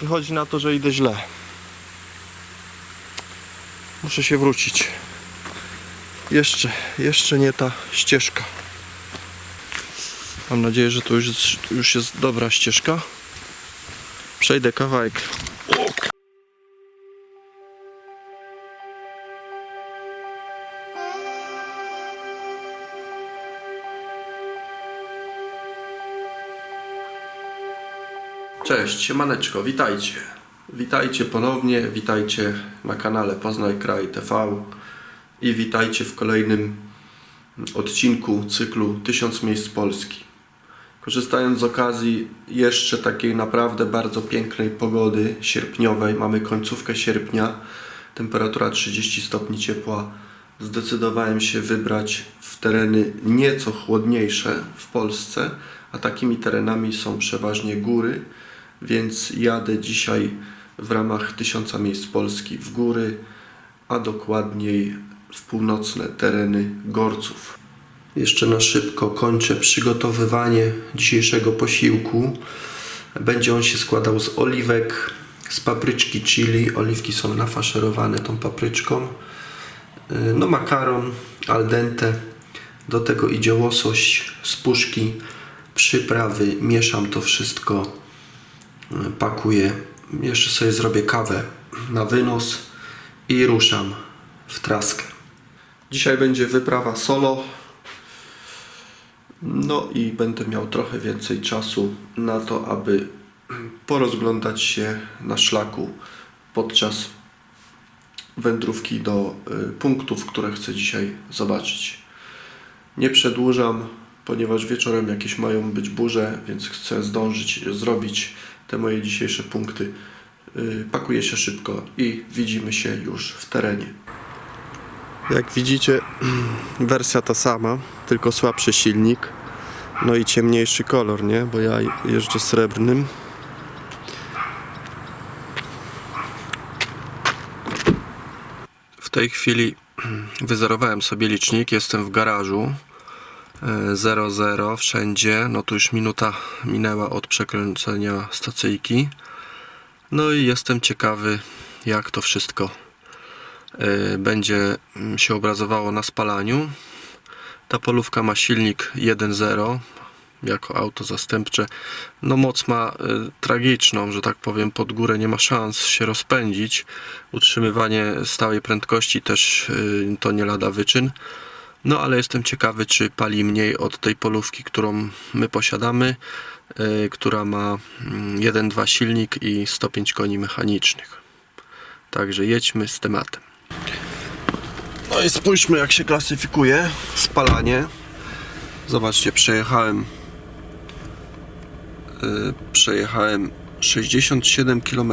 wychodzi na to, że idę źle. Muszę się wrócić. Jeszcze, jeszcze nie ta ścieżka. Mam nadzieję, że to już jest, już jest dobra ścieżka. Przejdę kawałek. Cześć, siemaneczko, witajcie. Witajcie ponownie, witajcie na kanale Poznaj Kraj TV i witajcie w kolejnym odcinku cyklu 1000 miejsc Polski. Korzystając z okazji jeszcze takiej naprawdę bardzo pięknej pogody sierpniowej, mamy końcówkę sierpnia, temperatura 30 stopni ciepła, zdecydowałem się wybrać w tereny nieco chłodniejsze w Polsce, a takimi terenami są przeważnie góry, więc jadę dzisiaj w ramach tysiąca miejsc Polski w góry, a dokładniej w północne tereny Gorców. Jeszcze na szybko kończę przygotowywanie dzisiejszego posiłku. Będzie on się składał z oliwek, z papryczki chili. Oliwki są nafaszerowane tą papryczką. Yy, No makaron al dente. Do tego idzie łosoś z puszki, przyprawy. Mieszam to wszystko, pakuję. Jeszcze sobie zrobię kawę na wynos i ruszam w traskę. Dzisiaj będzie wyprawa solo. No i będę miał trochę więcej czasu na to, aby porozglądać się na szlaku podczas wędrówki do y, punktów, które chcę dzisiaj zobaczyć. Nie przedłużam, ponieważ wieczorem jakieś mają być burze, więc chcę zdążyć zrobić te moje dzisiejsze punkty. Y, Pakuję się szybko i widzimy się już w terenie. Jak widzicie, wersja ta sama, tylko słabszy silnik. No i ciemniejszy kolor, nie? Bo ja jeżdżę srebrnym. W tej chwili wyzerowałem sobie licznik, jestem w garażu. E, 00 wszędzie. No tu już minuta minęła od przekręcenia stacyjki. No i jestem ciekawy, jak to wszystko y, będzie się obrazowało na spalaniu. Ta polówka ma silnik 1.0 jako auto zastępcze. No moc ma y, tragiczną, że tak powiem, pod górę nie ma szans się rozpędzić. Utrzymywanie stałej prędkości też y, to nie lada wyczyn. No ale jestem ciekawy, czy pali mniej od tej polówki, którą my posiadamy, y, która ma mm, 1.2 silnik i 105 koni mechanicznych. Także jedźmy z tematem. No i spójrzmy jak się klasyfikuje spalanie. Zobaczcie, przejechałem yy, przejechałem 67 km.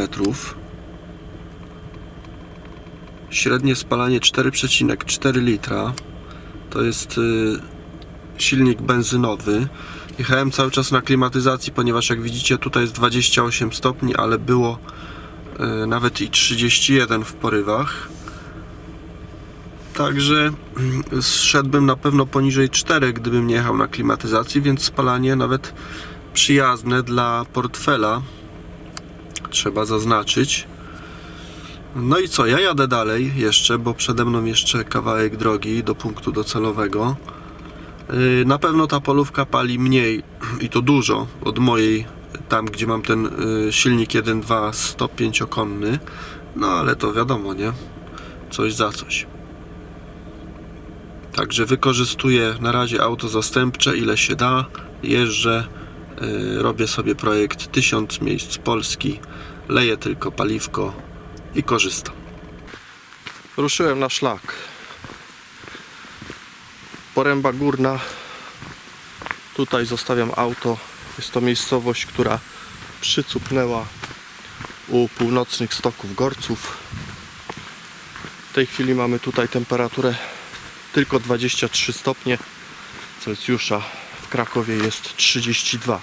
Średnie spalanie 4,4 litra. To jest yy, silnik benzynowy. Jechałem cały czas na klimatyzacji, ponieważ jak widzicie tutaj jest 28 stopni, ale było yy, nawet i 31 w porywach. Także mm, zszedłbym na pewno poniżej 4, gdybym nie jechał na klimatyzacji, więc spalanie nawet przyjazne dla portfela. Trzeba zaznaczyć. No i co, ja jadę dalej jeszcze, bo przede mną jeszcze kawałek drogi do punktu docelowego. Yy, Na pewno ta polówka pali mniej i to dużo od mojej, tam gdzie mam ten yy, silnik 1.2 105-konny. No ale to wiadomo, nie? Coś za coś. Także wykorzystuję na razie auto zastępcze ile się da. Jeżdżę, yy, robię sobie projekt 1000 miejsc Polski. Leję tylko paliwko i korzystam. Ruszyłem na szlak. Poręba górna. Tutaj zostawiam auto. Jest to miejscowość, która przycupnęła u północnych stoków Gorców. W tej chwili mamy tutaj temperaturę tylko 23 stopnie Celsjusza. W Krakowie jest 32.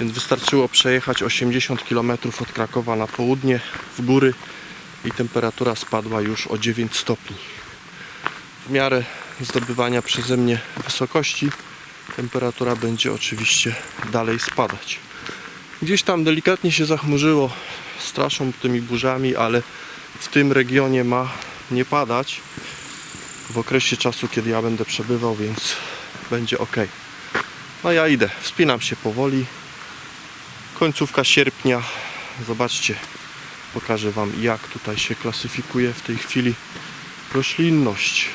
Więc wystarczyło przejechać 80 km od Krakowa na południe w góry i temperatura spadła już o 9 stopni. W miarę zdobywania przeze mnie wysokości temperatura będzie oczywiście dalej spadać. Gdzieś tam delikatnie się zachmurzyło, straszą tymi burzami, ale w tym regionie ma nie padać w okresie czasu, kiedy ja będę przebywał, więc będzie ok. No ja idę, wspinam się powoli. Końcówka sierpnia. Zobaczcie, pokażę Wam jak tutaj się klasyfikuje w tej chwili roślinność.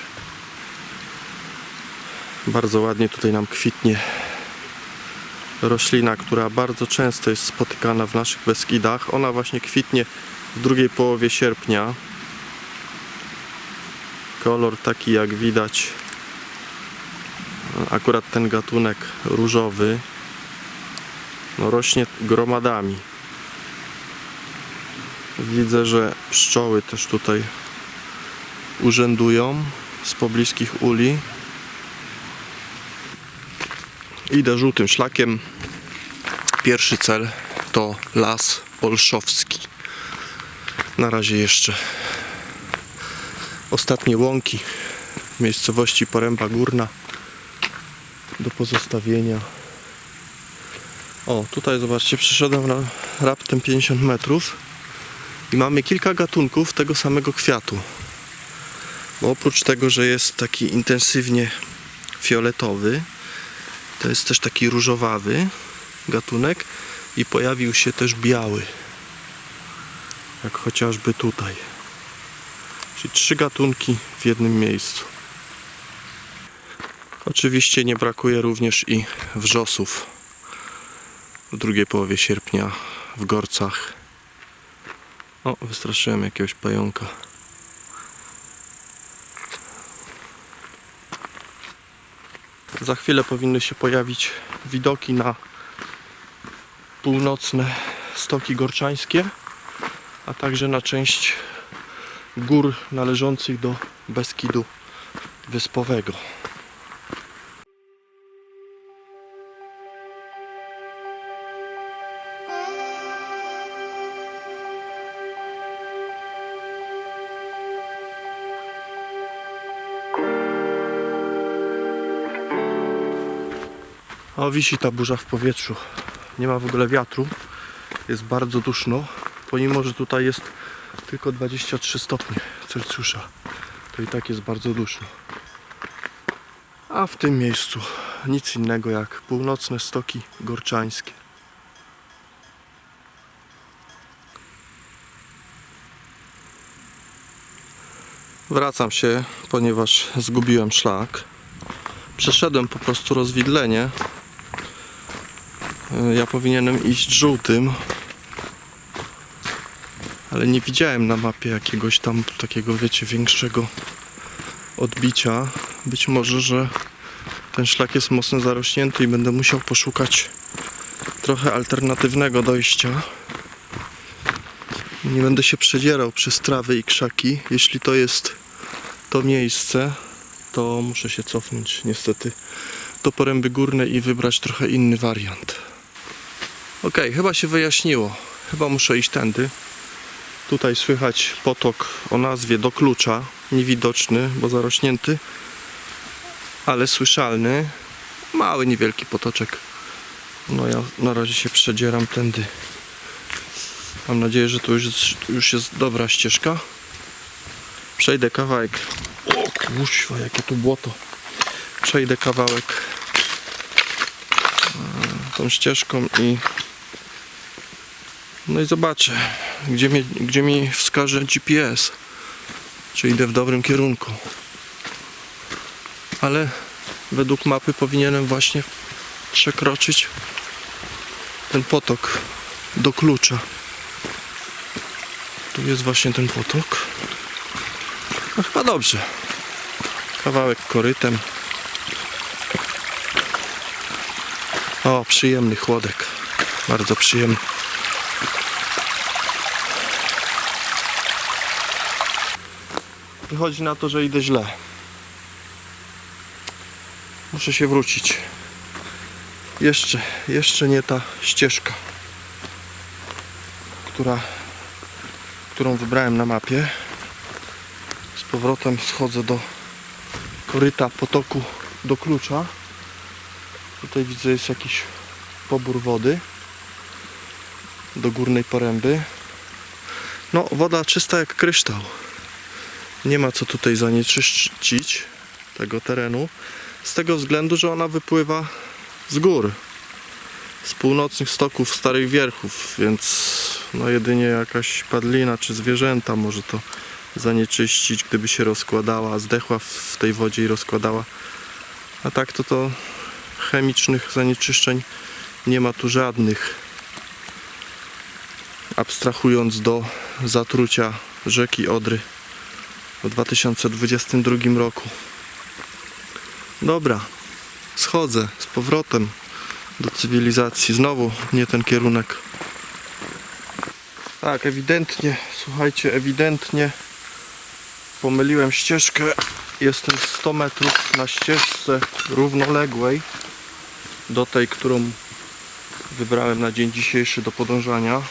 Bardzo ładnie tutaj nam kwitnie roślina, która bardzo często jest spotykana w naszych Beskidach. Ona właśnie kwitnie w drugiej połowie sierpnia. Kolor taki jak widać, akurat ten gatunek różowy, no rośnie gromadami. Widzę, że pszczoły też tutaj urzędują z pobliskich uli. Idę żółtym szlakiem. Pierwszy cel to las Olszowski. Na razie jeszcze ostatnie łąki w miejscowości Poręba Górna do pozostawienia. O, tutaj zobaczcie, przeszedłem na raptem 50 metrów i mamy kilka gatunków tego samego kwiatu. Bo oprócz tego, że jest taki intensywnie fioletowy, to jest też taki różowawy gatunek i pojawił się też biały. Jak chociażby tutaj. Czyli trzy gatunki w jednym miejscu. Oczywiście nie brakuje również i wrzosów w drugiej połowie sierpnia w Gorcach. O, wystraszyłem jakiegoś pająka. Za chwilę powinny się pojawić widoki na północne stoki gorczańskie, a także na część gór należących do Beskidu Wyspowego. O, wisi ta burza w powietrzu. Nie ma w ogóle wiatru. Jest bardzo duszno. Pomimo, że tutaj jest tylko 23 stopnie Celsjusza, to i tak jest bardzo duszno. A w tym miejscu nic innego jak północne stoki gorczańskie. Wracam się, ponieważ zgubiłem szlak. Przeszedłem po prostu rozwidlenie. E, Ja powinienem iść żółtym, ale nie widziałem na mapie jakiegoś tam takiego, wiecie, większego odbicia. Być może, że ten szlak jest mocno zarośnięty i będę musiał poszukać trochę alternatywnego dojścia. Nie będę się przedzierał przez trawy i krzaki. Jeśli to jest to miejsce, to muszę się cofnąć niestety do poręby górnej i wybrać trochę inny wariant. Ok, chyba się wyjaśniło. Chyba muszę iść tędy. Tutaj słychać potok o nazwie do klucza. Niewidoczny, bo zarośnięty, ale słyszalny. Mały, niewielki potoczek. No ja na razie się przedzieram tędy. Mam nadzieję, że to już jest, już jest dobra ścieżka. Przejdę kawałek. O kuźwa, jakie tu błoto. Przejdę kawałek e, tą ścieżką i no i zobaczę, gdzie mi, gdzie mi wskaże GPS. Czy idę w dobrym kierunku. Ale według mapy powinienem właśnie przekroczyć ten potok do klucza. Tu jest właśnie ten potok. No chyba dobrze. Kawałek korytem. O, przyjemny chłodek. Bardzo przyjemny. Wychodzi na to, że idę źle. Muszę się wrócić. Jeszcze, jeszcze nie ta ścieżka, która, którą wybrałem na mapie. Z powrotem schodzę do koryta potoku do klucza. Tutaj widzę jest jakiś pobór wody. do górnej poręby. No, woda czysta jak kryształ. Nie ma co tutaj zanieczyścić tego terenu. Z tego względu, że ona wypływa z gór. Z północnych stoków Starych Wierchów, więc no jedynie jakaś padlina czy zwierzęta może to zanieczyścić, gdyby się rozkładała, zdechła w tej wodzie i rozkładała. A tak to to chemicznych zanieczyszczeń nie ma tu żadnych. Abstrahując do zatrucia rzeki Odry w 2022 roku. Dobra, schodzę z powrotem do cywilizacji. Znowu nie ten kierunek. Tak, ewidentnie, słuchajcie, ewidentnie pomyliłem ścieżkę. Jestem 100 metrów na ścieżce równoległej do tej, którą wybrałem na dzień dzisiejszy do podążania.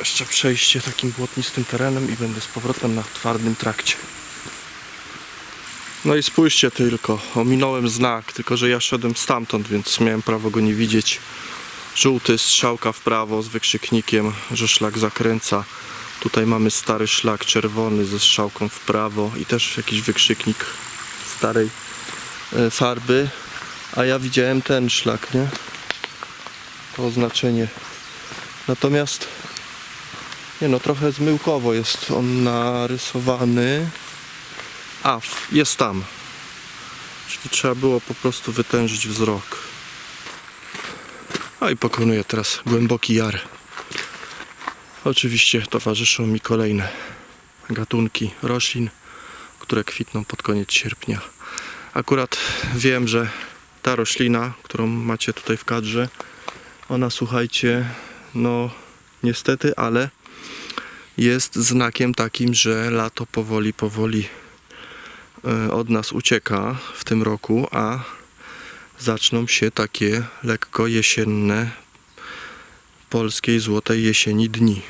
Jeszcze przejście takim błotnistym terenem i będę z powrotem na twardym trakcie. No i spójrzcie tylko, ominąłem znak, tylko że ja szedłem stamtąd, więc miałem prawo go nie widzieć. Żółty strzałka w prawo z wykrzyknikiem, że szlak zakręca. Tutaj mamy stary szlak czerwony ze strzałką w prawo i też jakiś wykrzyknik starej e, farby. A ja widziałem ten szlak, nie? To oznaczenie. Natomiast nie no, trochę zmyłkowo jest on narysowany. A, jest tam. Czyli trzeba było po prostu wytężyć wzrok. No i pokonuję teraz głęboki jar. Oczywiście towarzyszą mi kolejne gatunki roślin, które kwitną pod koniec sierpnia. Akurat wiem, że ta roślina, którą macie tutaj w kadrze, ona słuchajcie, no niestety, ale jest znakiem takim, że lato powoli, powoli e, od nas ucieka w tym roku, a zaczną się takie lekko jesienne polskiej złotej jesieni dni.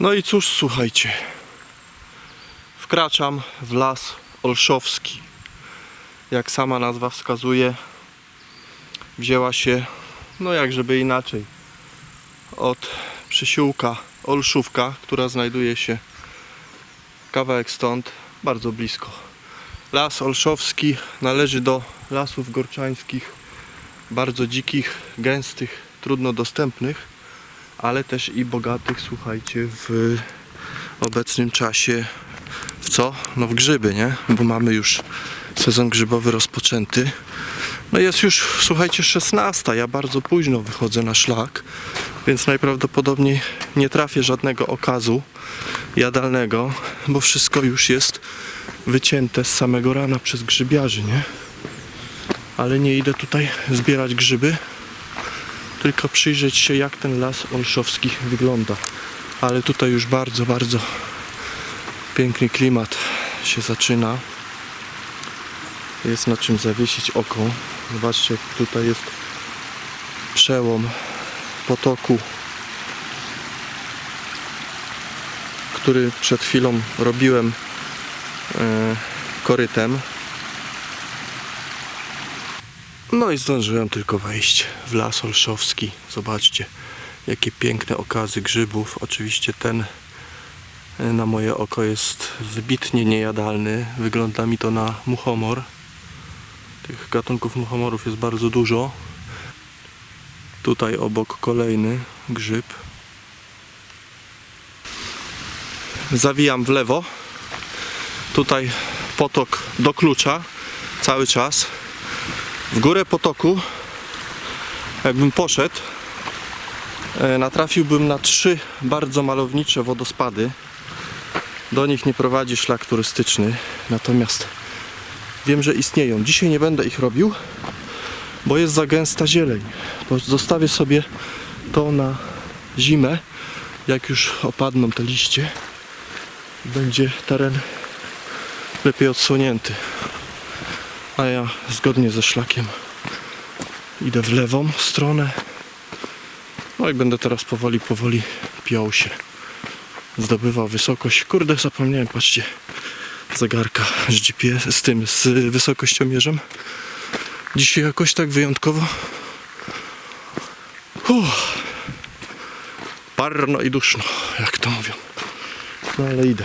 No i cóż, słuchajcie. Wkraczam w las olszowski. Jak sama nazwa wskazuje, wzięła się, no jak żeby inaczej, od przysiłka Olszówka, która znajduje się kawałek stąd, bardzo blisko. Las Olszowski należy do lasów gorczańskich, bardzo dzikich, gęstych, trudno dostępnych, ale też i bogatych, słuchajcie, w obecnym czasie w co? No w grzyby, nie? Bo mamy już sezon grzybowy rozpoczęty. No jest już, słuchajcie, 16. Ja bardzo późno wychodzę na szlak, więc najprawdopodobniej nie trafię żadnego okazu jadalnego, bo wszystko już jest wycięte z samego rana przez grzybiarzy, nie? Ale nie idę tutaj zbierać grzyby, tylko przyjrzeć się jak ten las olszowski wygląda. Ale tutaj już bardzo, bardzo piękny klimat się zaczyna. Jest na czym zawiesić oko. Zobaczcie, tutaj jest przełom potoku, który przed chwilą robiłem e, korytem. No i zdążyłem tylko wejść w las olszowski. Zobaczcie, jakie piękne okazy grzybów. Oczywiście ten e, na moje oko jest wybitnie niejadalny. Wygląda mi to na muchomor. Tych gatunków muchomorów jest bardzo dużo. Tutaj obok kolejny grzyb. Zawijam w lewo. Tutaj potok do klucza cały czas. W górę potoku, jakbym poszedł, e, natrafiłbym na trzy bardzo malownicze wodospady. Do nich nie prowadzi szlak turystyczny, natomiast wiem, że istnieją. Dzisiaj nie będę ich robił, bo jest za gęsta zieleń. Zostawię sobie to na zimę, jak już opadną te liście. Będzie teren lepiej odsłonięty. A ja zgodnie ze szlakiem idę w lewą stronę. No i będę teraz powoli, powoli piął się. Zdobywał wysokość. Kurde, zapomniałem, patrzcie, zegarka z GPS, z tym, z wysokościomierzem. Dzisiaj jakoś tak wyjątkowo Uff. Parno i duszno, jak to mówią. No ale idę.